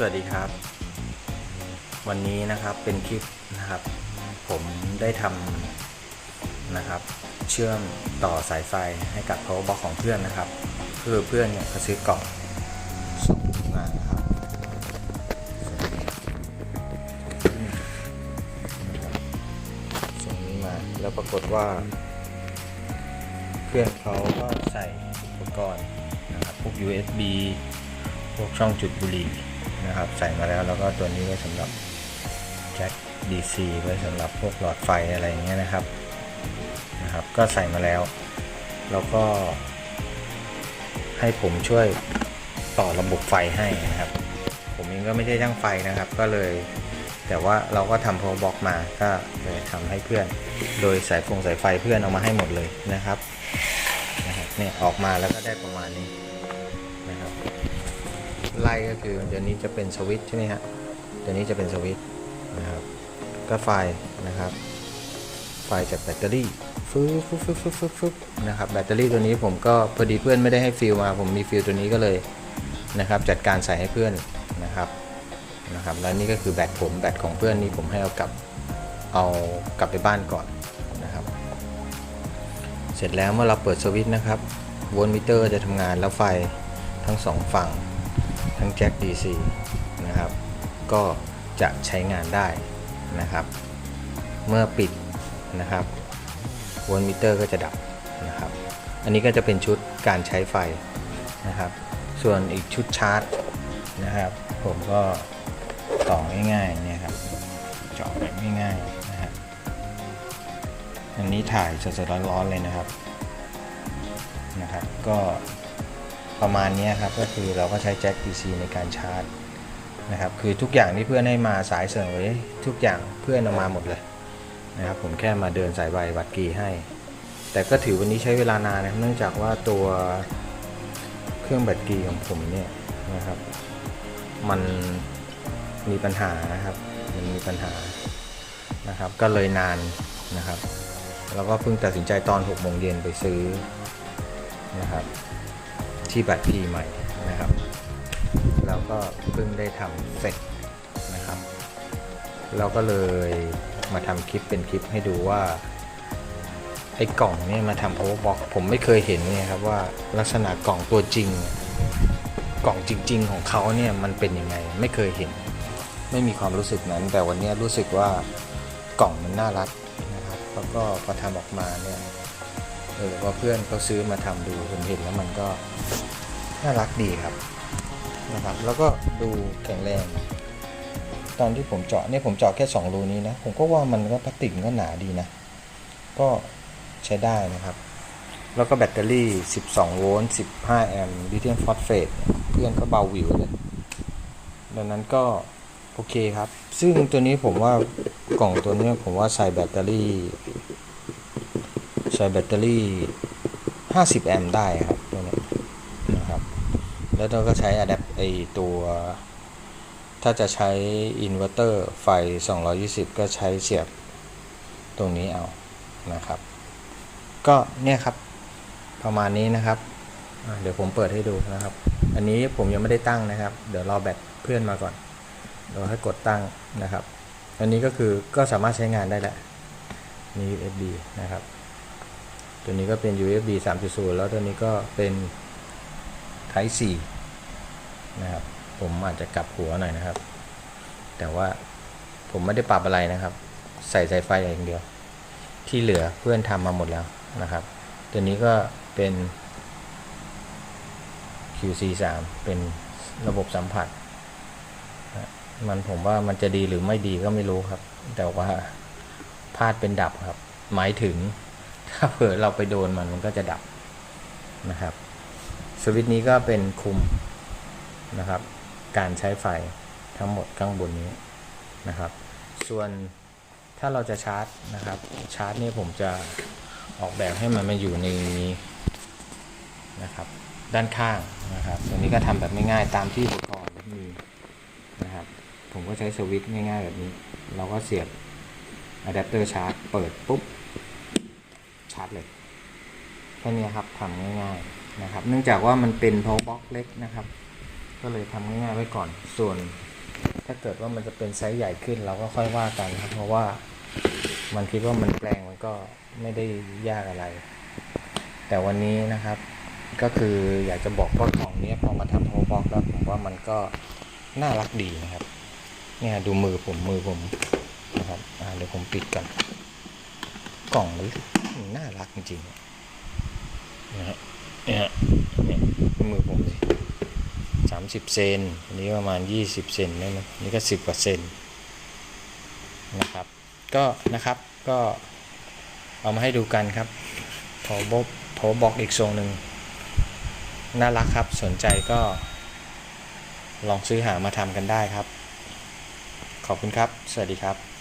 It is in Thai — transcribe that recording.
สวัสดีครับ วันนี้นะครับเป็นคลิปนะครับ ผมได้ทำนะครับ เชื่อมต่อสายไฟให้กับ power box ของเพื่อนนะครับคือเพื่อนเนี่ยเขาซื้อกล่องส่งมานะครับส่งนี้มาแล้วปรากฏว่า เพื่อนเขาก็ใส่อุปกรณ์นะครับพวก USB พวกช่องจุดบุหรี่ นะครับ ใส่มาแล้วแล้วก็ตัวนี้ไว้สำหรับแจ็ค DC ไว้สำหรับพวกหลอดไฟอะไรอย่างเงี้ยนะครับนะครับ ก็ใส่มาแล้ว แล้วก็ ให้ผมช่วยต่อระบบไฟให้นะครับ ผมเองก็ไม่ใช่ช่างไฟนะครับ ก็เลย แต่ว่าเราก็ทำ power box มาก็เลยทำให้เพื่อน โดยสายฟงสายไฟเพื่อนเอามาให้หมดเลยนะครับนะครับเนี่ยออกมาแล้วก็ได้ประมาณนี้นะครับ ไล่ก็คือเดี๋ยวนี้จะเป็นสวิตช์ใช่ไหมฮะเดี๋ยวนี้จะเป็นสวิตช์นะครับก็ไฟนะครับ ไฟจากแบตเตอรี่ฟึ๊บฟึ๊บฟึ๊บฟึ๊บฟึ๊บฟึ๊บนะครับแบตเตอรี่ตัวนี้ผมก็พอดีเพื่อนไม่ได้ให้ฟิลมาผมมีฟิลตัวนี้ก็เลยนะครับจัดการใส่ให้เพื่อนนะครับนะครับแล้วนี่ก็คือแบตผมแบตของเพื่อนนี่ผมให้เอากลับเอากลับไปบ้านก่อนนะครับ เสร็จแล้วเมื่อเราเปิดสวิตช์นะครับโวลมิเตอร์จะทำงานแล้วไฟทั้งสองฝั่ง ทั้งแจ็ค DC นะครับ ก็จะใช้งานได้นะครับ เมื่อปิดนะครับโวลมิเตอร์ก็จะดับนะครับ อันนี้ก็จะเป็นชุดการใช้ไฟนะครับ ส่วนอีกชุดชาร์จนะครับ ผมก็ต่อง่ายๆเนี่ยครับเจาะแบบง่ายๆนะครับอันนี้ถ่ายสดๆร้อนๆเลยนะครับนะครับ ก็ ประมาณนี้ครับก็คือเราก็ใช้แจ็ค DC ในการชาร์จนะครับคือทุกอย่างที่เพื่อนให้มาสายเสริมทุกอย่างเพื่อนเอามาหมดเลยนะครับผมแค่มาเดินสายใบบัตรกีให้ แต่ก็ถือวันนี้ใช้เวลานานนะครับเนื่องจากว่าตัวเครื่องแบตรกีของผมเนี่ยนะครับมันมีปัญหานะครับมันมีปัญหานะครับก็เลยนานนะครับ แล้วก็เพิ่งตัดสินใจตอน6โมงเย็นไปซื้อนะครับ ที่บัตรพีใหม่นะครับแล้วก็เพิ่งได้ทำเสร็จนะครับ เราก็เลยมาทำคลิปเป็นคลิปให้ดูว่า ไอ้กล่องเนี่ยมาทำ power box ผมไม่เคยเห็นเนี่ยครับว่าลักษณะกล่องตัวจริง กล่องจริง ๆ ของเขาเนี่ยมันเป็นยังไงไม่เคยเห็น ไม่มีความรู้สึกนั้น แต่วันนี้รู้สึกว่ากล่องมันน่ารักนะครับ แล้วก็พอทำออกมาเนี่ย เออพอเพื่อนเขาซื้อมาทำดูผมเห็นแล้วมันก็น่ารักดีครับนะครับ แล้วก็ดูแข็งแรง ตอนที่ผมเจาะเนี่ยผมเจาะแค่ 2 รูนี้นะ ผมก็ว่ามันก็พลาสติกก็หนาดีนะ ก็ใช้ได้นะครับ แล้วก็แบตเตอรี่ 12 โวลต์ 15 แอมป์ลิเธียมฟอสเฟตเพื่อนก็เบาวิวเลย ดังนั้นก็โอเคครับ ซึ่งตัวนี้ผมว่ากล่องตัวนี้ผมว่าใส่แบตเตอรี่ ใส่แบตเตอรี่ 50 แอมป์ได้ครับตัวนี้นะครับ แล้วเราก็ใช้อะแดปไอตัว ถ้าจะใช้อินเวอร์เตอร์ไฟ 220 ก็ใช้เสียบตรงนี้เอานะครับ ก็เนี่ยครับประมาณนี้นะครับเดี๋ยวผมเปิดให้ดูนะครับ อันนี้ผมยังไม่ได้ตั้งนะครับ เดี๋ยวรอแบตเพื่อนมาก่อนเดี๋ยวให้กดตั้งนะครับ อันนี้ก็คือก็สามารถใช้งานได้แหละมี USB นะครับ ตัวนี้ก็เป็น USB 3.0 แล้วตัวนี้ก็เป็น Type C นะครับ ผมอาจจะกลับหัวหน่อยนะครับ แต่ว่าผมไม่ได้ปรับอะไรนะครับ ใส่สายไฟอย่างเดียว ที่เหลือเพื่อนทำมาหมดแล้วนะครับ ตัวนี้ก็เป็น QC3 เป็นระบบสัมผัส มันผมว่ามันจะดีหรือไม่ดีก็ไม่รู้ครับ แต่ว่าพลาดเป็นดับครับ หมายถึง ถ้าเผื่อเราไปโดนมันมันก็จะดับนะครับ สวิตช์นี้ก็เป็นคุมนะครับ การใช้ไฟทั้งหมดข้างบนนี้นะครับ ส่วนถ้าเราจะชาร์จนะครับ ชาร์จนี่ผมจะออกแบบให้มันมาอยู่ในนี้นะครับ ด้านข้างนะครับตรงนี้ก็ทำแบบง่ายๆตามที่อุปกรณ์มีนะครับ ผมก็ใช้สวิตช์ง่ายๆแบบนี้ เราก็เสียบอะแดปเตอร์ชาร์จเปิดปุ๊บ ชาร์จเลย แค่นี้ครับทำง่ายๆนะครับ เนื่องจากว่ามันเป็น power box เล็กนะครับ ก็เลยทำง่ายๆไว้ก่อน ส่วน ถ้าเกิดว่ามันจะเป็นไซส์ใหญ่ขึ้นเราก็ค่อยว่ากันครับ เพราะว่ามันคิดว่ามันแปลงมันก็ไม่ได้ยากอะไร แต่วันนี้นะครับ ก็คืออยากจะบอกว่ากล่องเนี้ยพอมาทำโฮบ็อกแล้วผมว่ามันก็น่ารักดีนะครับ เนี่ยดูมือผมมือผมนะครับเดี๋ยวผมปิดกัน กล่องมันนน่ารักจริงๆนะฮะเนี่ยเนี่ยมือผมสิสามสิบเซนอันนี้ประมาณยี่สิบเซนได้ไหมนี่ก็สิบกว่าเซนนะครับ ก็นะครับก็เอามาให้ดูกันครับโถบโถบอกอีกทรงหนึ่งน่ารักครับสนใจก็ลองซื้อหามาทำกันได้ครับ ขอบคุณครับ สวัสดีครับ